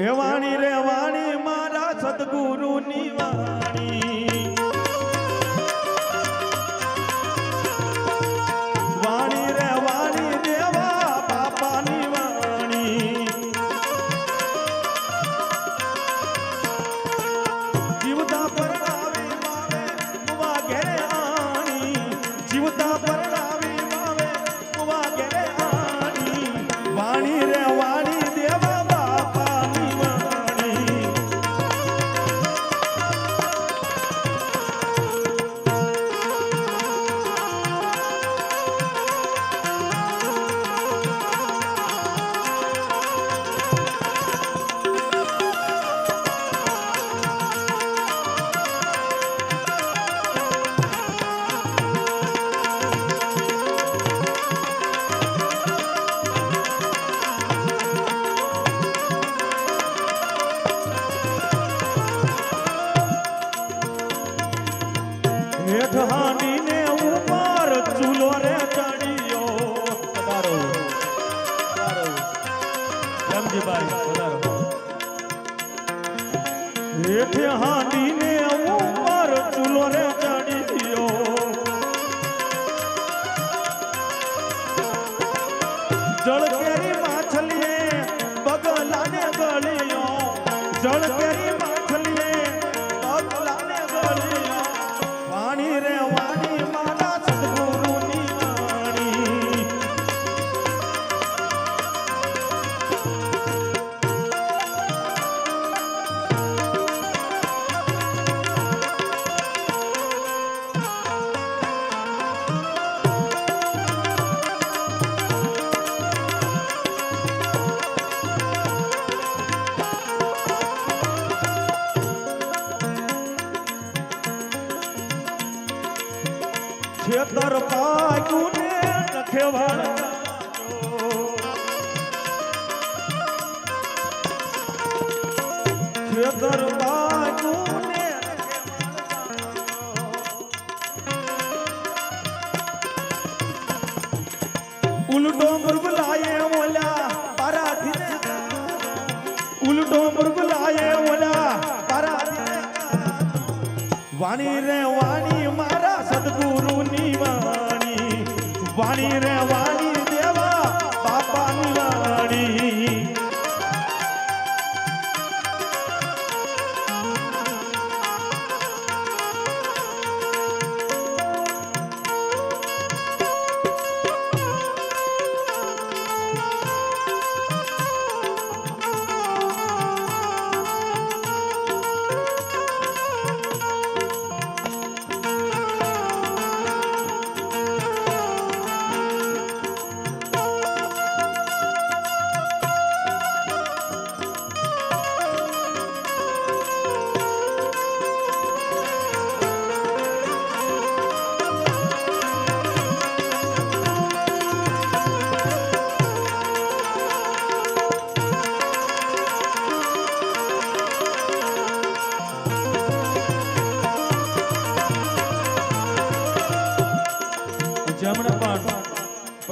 હે વાણી રે વાણી મારા સદગુરુની વાણી. હેઠ હાંડીને ઉપર ચૂલો રે ચડ્યો. પધારો રામજીભાઈ પધારો હેઠ જળ પાયું ને નખેવાળ ખેતર પાયું ને ઉલટો મૃગલાએ ઓલા પરાધીને ઉલટો મૃગલાએ ઓલા વાણી રે વાણી મારા સદગુરુની વાણી.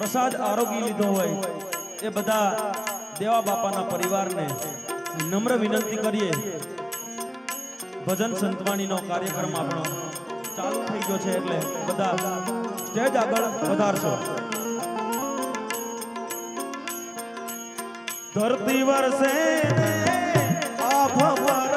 પ્રસાદ આરોગી લીધો હોય, એ બધા દેવા બાપાના પરિવારને નમ્ર વિનંતી કરીએ. ભજન સંતવાણીનો કાર્યક્રમ આપણો ચાલુ થઈ ગયો છે એટલે બધા સ્ટેજ આગળ વધારશો. ધરતી વર્ષે આ વરસે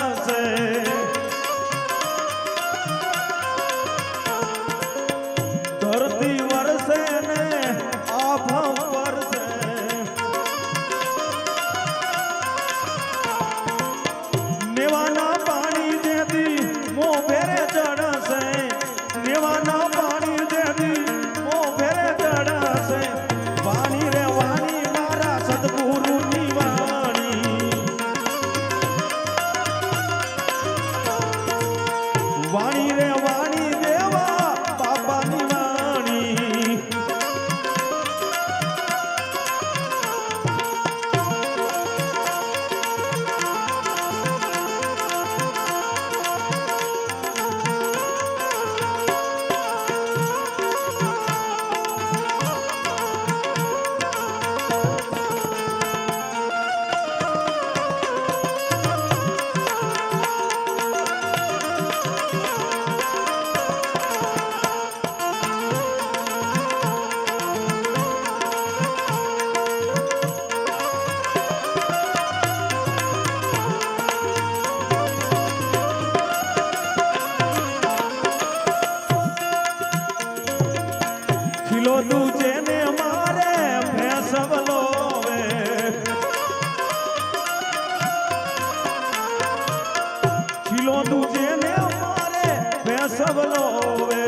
ખીલો તું જેને મારે ફેસવલો વે. ખીલો તું જેને મારે ફેસવલો વે.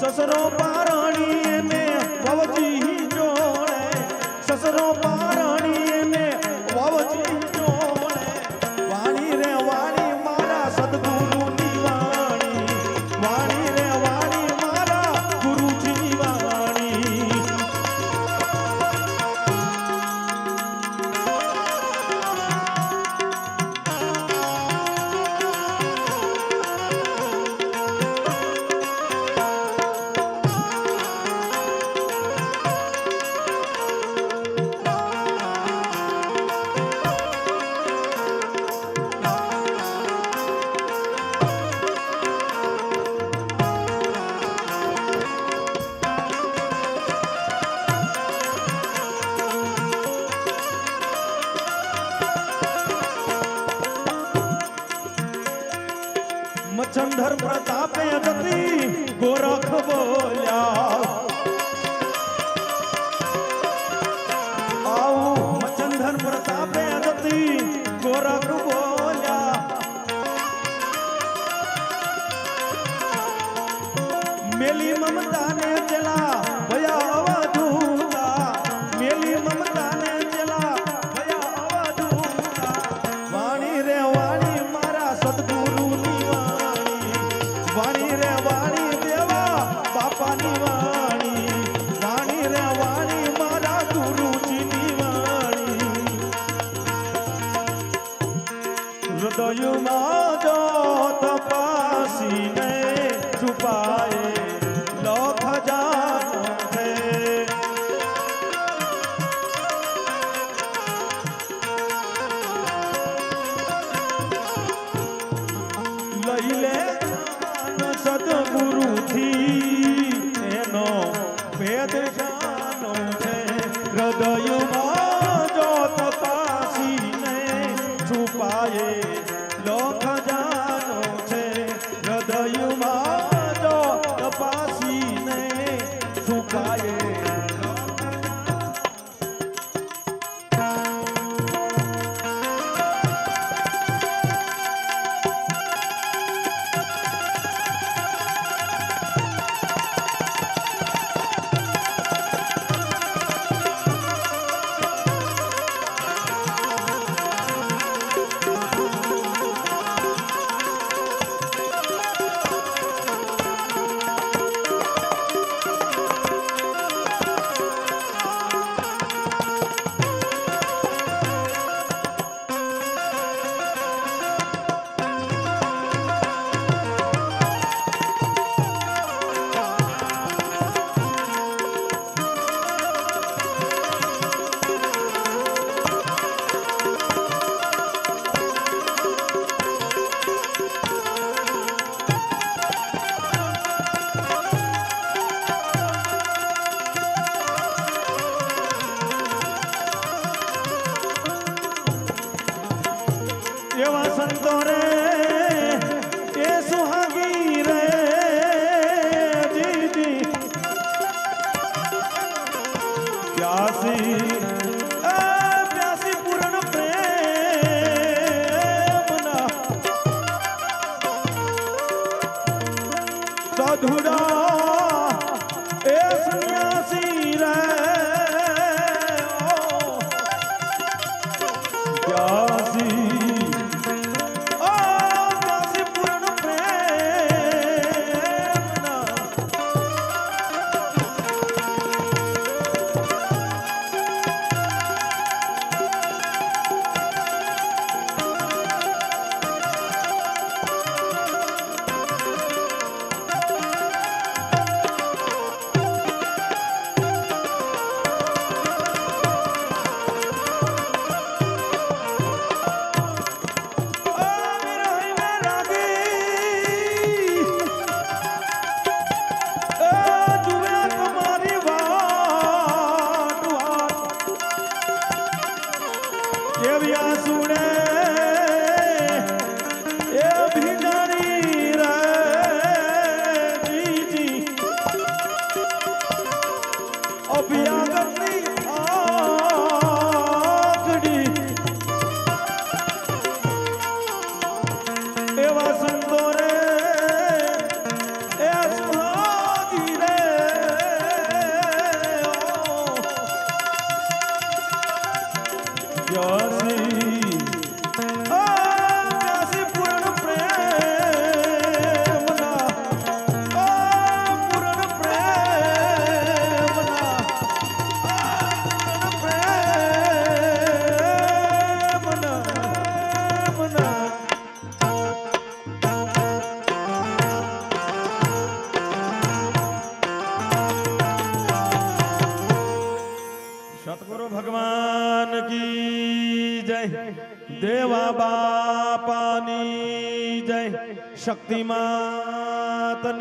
સસરો પારણી ને પવજી જોડે. સસરો ચંદ્ર પ્રતાપે ગતિ ગોરખવો. ભક્તો રે એ સુહાગી રે જીજી પ્યાસી પ્યાસી પૂરણ પ્રેમના સાધુડા શક્તિ માતની